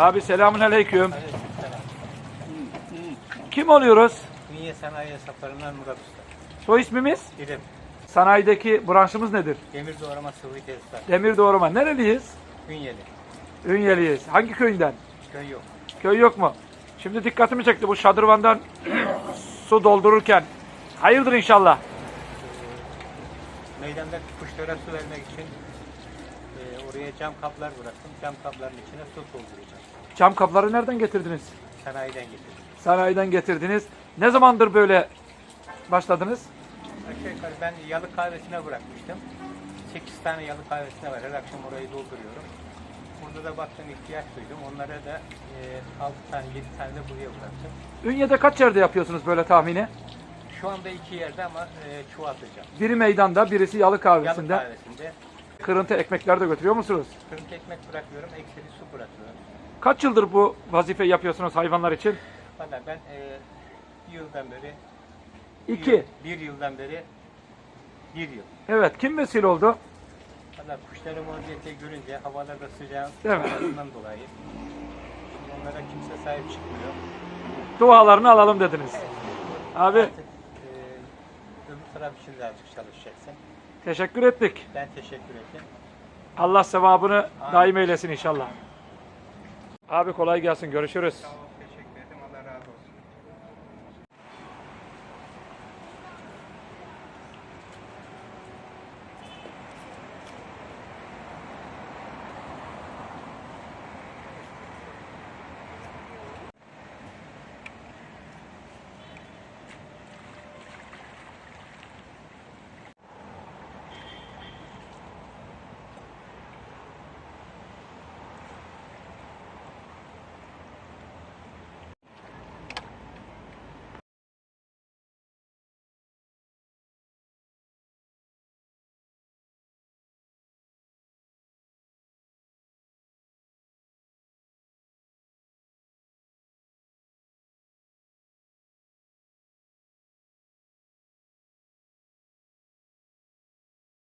Abi selamun aleyküm. Kim oluyoruz? Ünye Sanayi Hesaplarından Murat Usta. Soy ismimiz? Dilim. Sanayideki branşımız nedir? Demir doğrama sıvı tesisat. Demir doğrama. Nereliyiz? Ünyeli. Ünyeliyiz. Hangi köyünden? Köy yok. Köy yok mu? Şimdi dikkatimi çekti bu şadırvandan su doldururken. Hayırdır inşallah. Meydandaki kuşlara su vermek için e, oraya cam kaplar bıraktım. Cam kapların içine su dolduracağım. Cam kapları nereden getirdiniz? Sanayiden getirdim. Sanayiden getirdiniz. Ne zamandır böyle başladınız? Aşağı yukarı ben yalı kahvesine bırakmıştım. 8 tane yalı kahvesine var. Her akşam orayı dolduruyorum. Burada da baktım ihtiyaç duydum. Onlara da e, 6 tane 7 tane de buraya bıraktım. Ünye'de kaç yerde yapıyorsunuz böyle tahmini? Şu anda iki yerde ama e, çoğaltacağım. Biri meydanda, birisi yalı Yalı kahvesinde. Kırıntı ekmekler de götürüyor musunuz? kırmızı ekmek bırakıyorum, ekseri su bırakıyorum. Kaç yıldır bu vazifeyi yapıyorsunuz hayvanlar için? Valla ben e, bir yıldan beri bir İki. yıl- bir yıldan beri bir yıl. Evet. Kim vesile oldu? Valla kuşların vaziyeti görünce havalarda sıcağın Değil mi? sıcağından dolayı onlara kimse sahip çıkmıyor. Dualarını alalım dediniz. Abi Artık e, öbür taraf için de azıcık çalışacaksın. Teşekkür ettik. Ben teşekkür ettim. Allah sevabını Amin. daim eylesin inşallah. Abi kolay gelsin. Görüşürüz.